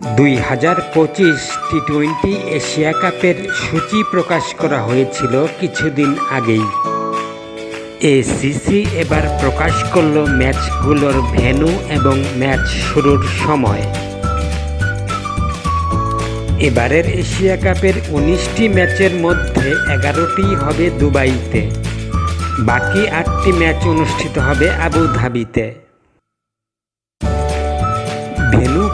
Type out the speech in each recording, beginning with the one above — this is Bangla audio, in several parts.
দুই হাজার পঁচিশ টি টোয়েন্টি এশিয়া কাপের সূচি প্রকাশ করা হয়েছিল কিছুদিন আগেই। এ এসিসি এবার প্রকাশ করল ম্যাচগুলোর ভেন্যু এবং ম্যাচ শুরুর সময়। এবারের এশিয়া কাপের উনিশটি ম্যাচের মধ্যে এগারোটি হবে দুবাইতে। বাকি আটটি ম্যাচ অনুষ্ঠিত হবে আবুধাবিতে।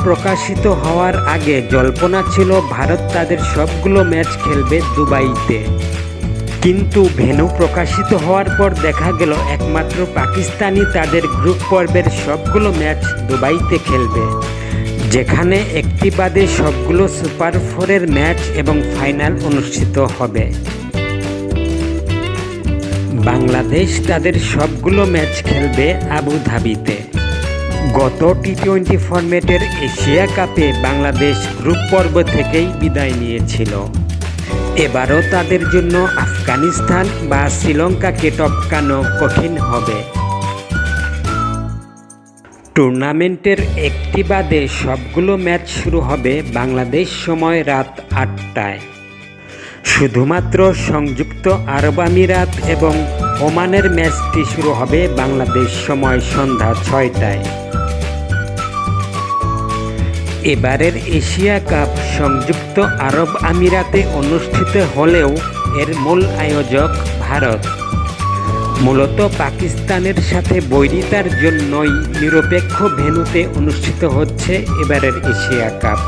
প্রকাশিত হওয়ার আগে জল্পনা ছিল, ভারত তাদের সবগুলো ম্যাচ খেলবে দুবাইতে। কিন্তু ভেন্যু প্রকাশিত হওয়ার পর দেখা গেল, একমাত্র পাকিস্তানি তাদের গ্রুপ পর্বের সবগুলো ম্যাচ দুবাইতে খেলবে। যেখানে একটি বাদে সবগুলো সুপার ফোরের ম্যাচ এবং ফাইনাল অনুষ্ঠিত হবে। বাংলাদেশ তাদের সবগুলো ম্যাচ খেলবে আবুধাবিতে। গত টি টোয়েন্টি ফরম্যাটের এশিয়া কাপে বাংলাদেশ গ্রুপ পর্ব থেকেই বিদায় নিয়েছিল। এবারও তাদের জন্য আফগানিস্তান বা শ্রীলঙ্কাকে টপকানো কঠিন হবে। টুর্নামেন্টের একটি বাদে সবগুলো ম্যাচ শুরু হবে বাংলাদেশ সময় রাত আটটায়। শুধুমাত্র সংযুক্ত আরব আমিরাত এবং ওমানের ম্যাচটি শুরু হবে বাংলাদেশ সময় সন্ধ্যা ছয়টায়। এবারের এশিয়া কাপ সংযুক্ত আরব আমিরাতে অনুষ্ঠিত হলেও এর মূল আয়োজক ভারত। মূলত পাকিস্তানের সাথে বৈরিতার জন্যই নিরপেক্ষ ভেনুতে অনুষ্ঠিত হচ্ছে এবারের এশিয়া কাপ।